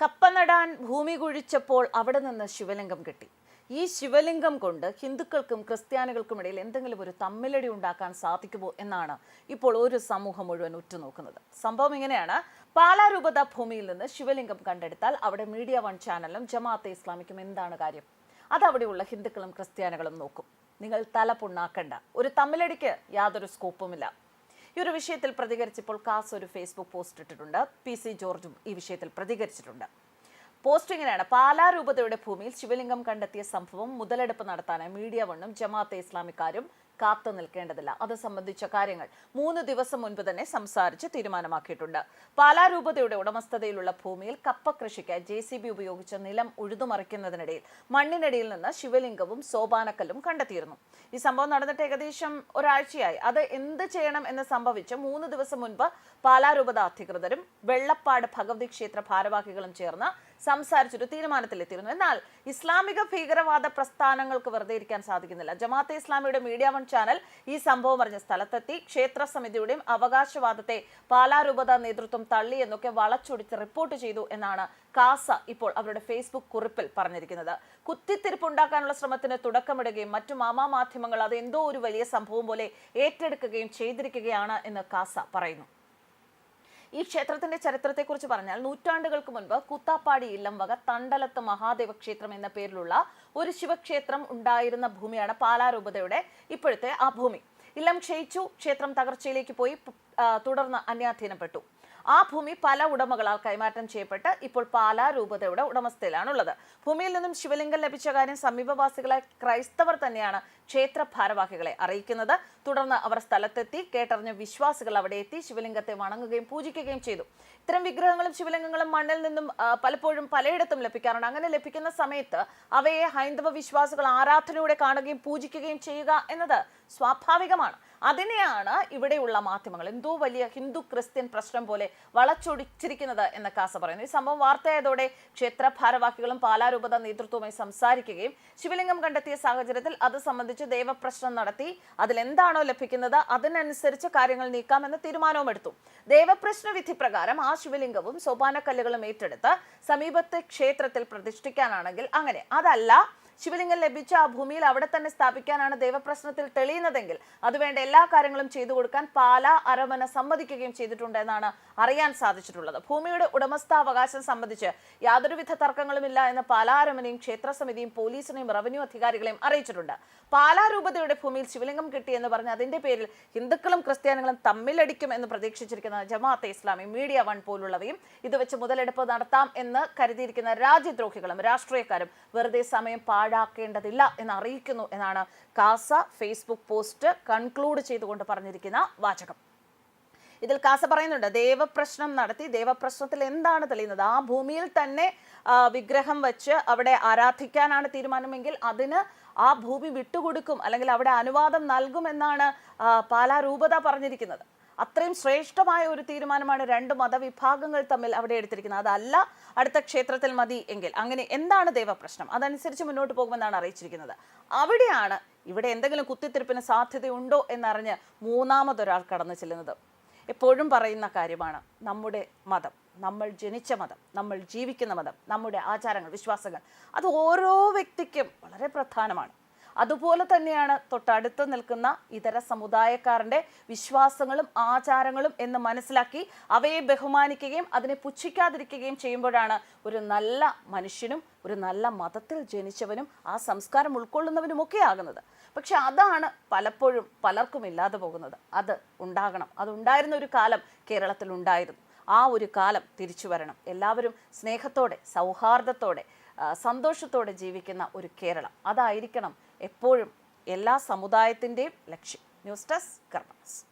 കപ്പ നടാൻ ഭൂമി കുഴിച്ചപ്പോൾ അവിടെ നിന്ന് ശിവലിംഗം കിട്ടി. ഈ ശിവലിംഗം കൊണ്ട് ഹിന്ദുക്കൾക്കും ക്രിസ്ത്യാനികൾക്കും ഇടയിൽ എന്തെങ്കിലും ഒരു തമ്മിലടി ഉണ്ടാക്കാൻ സാധിക്കുമോ എന്നാണ് ഇപ്പോൾ ഒരു സമൂഹം മുഴുവൻ ഉറ്റുനോക്കുന്നത്. സംഭവം ഇങ്ങനെയാണ്. പാലാരൂപത ഭൂമിയിൽ നിന്ന് ശിവലിംഗം കണ്ടെടുത്താൽ അവിടെ മീഡിയ വൺ ചാനലും ജമാഅത്തെ ഇസ്ലാമിക്കും എന്താണ് കാര്യം? അതവിടെയുള്ള ഹിന്ദുക്കളും ക്രിസ്ത്യാനികളും നോക്കും. നിങ്ങൾ തല പുണ്ണാക്കണ്ട. ഒരു തമ്മിലടിക്ക് യാതൊരു സ്കോപ്പുമില്ല. ഈ ഒരു വിഷയത്തിൽ പ്രതികരിച്ചപ്പോൾ കാസ് ഒരു ഫേസ്ബുക്ക് പോസ്റ്റ് ഇട്ടിട്ടുണ്ട്. പി സി ജോർജും ഈ വിഷയത്തിൽ പ്രതികരിച്ചിട്ടുണ്ട്. പോസ്റ്റ് ഇങ്ങനെയാണ്. പാലാ രൂപതയുടെ ഭൂമിയിൽ ശിവലിംഗം കണ്ടെത്തിയ സംഭവം മുതലെടുപ്പ് നടത്താനായി മീഡിയ വണ്ണും ജമാഅത്തെ ഇസ്ലാമിക്കാരും കാത്തു നിൽക്കേണ്ടതില്ല. അത് സംബന്ധിച്ച കാര്യങ്ങൾ മൂന്ന് ദിവസം മുൻപ് തന്നെ സംസാരിച്ച് തീരുമാനമാക്കിയിട്ടുണ്ട്. പാലാരൂപതയുടെ ഉടമസ്ഥതയിലുള്ള ഭൂമിയിൽ കപ്പ കൃഷിക്കായി ജെ സി ബി ഉപയോഗിച്ച് നിലം ഉഴുതുമറിക്കുന്നതിനിടയിൽ മണ്ണിനടിയിൽ നിന്ന് ശിവലിംഗവും സോപാനക്കല്ലും കണ്ടെത്തിയിരുന്നു. ഈ സംഭവം നടന്നിട്ട് ഏകദേശം ഒരാഴ്ചയായി. അത് എന്ത് ചെയ്യണം എന്ന് സംഭവിച്ച് മൂന്ന് ദിവസം മുൻപ് പാലാ രൂപത അധികൃതരും വെള്ളപ്പാട് ഭഗവതി ക്ഷേത്ര ഭാരവാഹികളും ചേർന്ന് സംസാരിച്ചൊരു തീരുമാനത്തിലെത്തിയിരുന്നു. എന്നാൽ ഇസ്ലാമിക ഭീകരവാദ പ്രസ്ഥാനങ്ങൾക്ക് വെറുതെ ഇരിക്കാൻ സാധിക്കുന്നില്ല. ജമാഅത്തെ ഇസ്ലാമിയുടെ മീഡിയ വൺ ചാനൽ ഈ സംഭവം അറിഞ്ഞ സ്ഥലത്തെത്തി ക്ഷേത്ര സമിതിയുടെയും അവകാശവാദത്തെ പാലാരൂപത നേതൃത്വം തള്ളി എന്നൊക്കെ വളച്ചൊടിച്ച് റിപ്പോർട്ട് ചെയ്തു എന്നാണ് കാസ ഇപ്പോൾ അവരുടെ ഫേസ്ബുക്ക് കുറിപ്പിൽ പറഞ്ഞിരിക്കുന്നത്. കുത്തിത്തിരിപ്പുണ്ടാക്കാനുള്ള ശ്രമത്തിന് തുടക്കമിടുകയും മറ്റു മാധ്യമങ്ങൾ അത് എന്തോ ഒരു വലിയ സംഭവം പോലെ ഏറ്റെടുക്കുകയും ചെയ്തിരിക്കുകയാണ് എന്ന് കാസ പറയുന്നു. ഈ ക്ഷേത്രത്തിന്റെ ചരിത്രത്തെക്കുറിച്ച് പറഞ്ഞാൽ നൂറ്റാണ്ടുകൾക്ക് മുൻപ് കുത്താപ്പാടി ഇല്ലം വക തണ്ടലത്ത് മഹാദേവ ക്ഷേത്രം എന്ന പേരിലുള്ള ഒരു ശിവക്ഷേത്രം ഉണ്ടായിരുന്ന ഭൂമിയാണ് പാലാരൂപതയുടെ ഇപ്പോഴത്തെ ആ ഭൂമി. ഇല്ലം ക്ഷയിച്ചു ക്ഷേത്രം തകർച്ചയിലേക്ക് പോയി തുടർന്ന് അന്യാധീനപ്പെട്ടു. ആ ഭൂമി പല ഉടമകളാൽ കൈമാറ്റം ചെയ്യപ്പെട്ട് ഇപ്പോൾ പാലാ രൂപതയുടെ ഉടമസ്ഥയിലാണുള്ളത് ഭൂമിയിൽ നിന്നും ശിവലിംഗം ലഭിച്ച കാര്യം സമീപവാസികളെ ക്രൈസ്തവർ തന്നെയാണ് ക്ഷേത്ര ഭാരവാഹികളെ അറിയിക്കുന്നത്. തുടർന്ന് അവർ സ്ഥലത്തെത്തി കേട്ടറിഞ്ഞ വിശ്വാസികൾ അവിടെ എത്തി ശിവലിംഗത്തെ വണങ്ങുകയും പൂജിക്കുകയും ചെയ്തു. ഇത്തരം വിഗ്രഹങ്ങളും ശിവലിംഗങ്ങളും മണ്ണിൽ നിന്നും പലപ്പോഴും പലയിടത്തും ലഭിക്കാറുണ്ട്. അങ്ങനെ ലഭിക്കുന്ന സമയത്ത് അവയെ ഹൈന്ദവ വിശ്വാസികൾ ആരാധനയോടെ കാണുകയും പൂജിക്കുകയും ചെയ്യുക എന്നത് സ്വാഭാവികമാണ്. അതിനെയാണ് ഇവിടെയുള്ള മാധ്യമങ്ങൾ എന്തോ വലിയ ഹിന്ദു ക്രിസ്ത്യൻ പ്രശ്നം പോലെ വളച്ചൊടിച്ചിരിക്കുന്നത് എന്ന് കാസ പറയുന്നു. ഈ സംഭവം വാർത്തയായതോടെ ക്ഷേത്ര ഭാരവാഹികളും പാലാരൂപത നേതൃത്വവുമായി സംസാരിക്കുകയും ശിവലിംഗം കണ്ടെത്തിയ സാഹചര്യത്തിൽ അത് സംബന്ധിച്ച് ദേവപ്രശ്നം നടത്തി അതിൽ എന്താണോ ലഭിക്കുന്നത് അതിനനുസരിച്ച് കാര്യങ്ങൾ നീക്കാമെന്ന് തീരുമാനവും എടുത്തു ദേവപ്രശ്ന വിധി പ്രകാരം ആ ശിവലിംഗവും സോപാനക്കല്ലുകളും ഏറ്റെടുത്ത് സമീപത്തെ ക്ഷേത്രത്തിൽ പ്രതിഷ്ഠിക്കാനാണെങ്കിൽ അങ്ങനെ. അതല്ല ശിവലിംഗം ലഭിച്ച ആ ഭൂമിയിൽ അവിടെ തന്നെ സ്ഥാപിക്കാനാണ് ദേവപ്രശ്നത്തിൽ തെളിയുന്നതെങ്കിൽ അതുവേണ്ട എല്ലാ കാര്യങ്ങളും ചെയ്തു കൊടുക്കാൻ പാല അരമന സമ്മതിക്കുകയും ചെയ്തിട്ടുണ്ട് എന്നാണ് അറിയാൻ സാധിച്ചിട്ടുള്ളത്. ഭൂമിയുടെ ഉടമസ്ഥാവകാശം സംബന്ധിച്ച് യാതൊരുവിധ തർക്കങ്ങളുമില്ല എന്ന് പാലാ അരമനയും ക്ഷേത്രസമിതിയും പോലീസിനെയും റവന്യൂ അധികാരികളെയും അറിയിച്ചിട്ടുണ്ട്. പാലാ രൂപതയുടെ ഭൂമിയിൽ ശിവലിംഗം കിട്ടി എന്ന് പറഞ്ഞ് അതിന്റെ പേരിൽ ഹിന്ദുക്കളും ക്രിസ്ത്യാനികളും തമ്മിലടിക്കും എന്ന് പ്രതീക്ഷിച്ചിരിക്കുന്ന ജമാഅത്തെ ഇസ്ലാമി മീഡിയ വൺ പോലുള്ളവയും ഇത് വെച്ച് മുതലെടുപ്പ് നടത്താം എന്ന് കരുതിയിരിക്കുന്ന രാജ്യദ്രോഹികളും രാഷ്ട്രീയക്കാരും വെറുതെ സമയം പാഴാക്കേണ്ടതില്ല എന്ന് അറിയിക്കുന്നു എന്നാണ് കാസ ഫേസ്ബുക്ക് പോസ്റ്റ് കൺക്ലൂഡ് ചെയ്തുകൊണ്ട് പറഞ്ഞിരിക്കുന്ന വാചകം. ഇതിൽ കാസ പറയുന്നുണ്ട് ദേവപ്രശ്നം നടത്തി ദേവപ്രശ്നത്തിൽ എന്താണ് തെളിയുന്നത്? ആ ഭൂമിയിൽ തന്നെ വിഗ്രഹം വെച്ച് അവിടെ ആരാധിക്കാനാണ് തീരുമാനമെങ്കിൽ അതിന് ആ ഭൂമി വിട്ടുകൊടുക്കും അല്ലെങ്കിൽ അവിടെ അനുവാദം നൽകുമെന്നാണ് പാലാ രൂപത പറഞ്ഞിരിക്കുന്നത്. അത്രയും ശ്രേഷ്ഠമായ ഒരു തീരുമാനമാണ് രണ്ട് മതവിഭാഗങ്ങൾ തമ്മിൽ അവിടെ എടുത്തിരിക്കുന്നത്. അതല്ല അടുത്ത ക്ഷേത്രത്തിൽ മതി എങ്കിൽ. അങ്ങനെ എന്താണ് ദൈവപ്രശ്നം അതനുസരിച്ച് മുന്നോട്ട് പോകുമെന്നാണ് അറിയിച്ചിരിക്കുന്നത്. അവിടെയാണ് ഇവിടെ എന്തെങ്കിലും കുത്തിത്തിരിപ്പിന് സാധ്യതയുണ്ടോ എന്നറിഞ്ഞ് മൂന്നാമതൊരാൾ കടന്നു ചെല്ലുന്നത്. എപ്പോഴും പറയുന്ന കാര്യമാണ് നമ്മുടെ മതം നമ്മൾ ജനിച്ച മതം നമ്മൾ ജീവിക്കുന്ന മതം നമ്മുടെ ആചാരങ്ങൾ വിശ്വാസങ്ങൾ അത് ഓരോ വ്യക്തിക്കും വളരെ പ്രധാനമാണ്. അതുപോലെ തന്നെയാണ് തൊട്ടടുത്ത് നിൽക്കുന്ന ഇതര സമുദായക്കാരന്റെ വിശ്വാസങ്ങളും ആചാരങ്ങളും എന്ന് മനസ്സിലാക്കി അവയെ ബഹുമാനിക്കുകയും അതിനെ പുച്ഛിക്കാതിരിക്കുകയും ചെയ്യുമ്പോഴാണ് ഒരു നല്ല മനുഷ്യനും ഒരു നല്ല മതത്തിൽ ജനിച്ചവനും ആ സംസ്കാരം ഉൾക്കൊള്ളുന്നവനുമൊക്കെ ആകുന്നത് പക്ഷെ അതാണ് പലപ്പോഴും പലർക്കും ഇല്ലാതെ പോകുന്നത്. അത് ഉണ്ടാകണം. അതുണ്ടായിരുന്ന ഒരു കാലം കേരളത്തിൽ ഉണ്ടായിരുന്നു. ആ ഒരു കാലം തിരിച്ചു വരണം. എല്ലാവരും സ്നേഹത്തോടെ സൗഹാർദ്ദത്തോടെ സന്തോഷത്തോടെ ജീവിക്കുന്ന ഒരു കേരളം. അതായിരിക്കണം എപ്പോഴും എല്ലാ സമുദായത്തിന്റെയും ലക്ഷ്യം. News desk കർമ്മസ്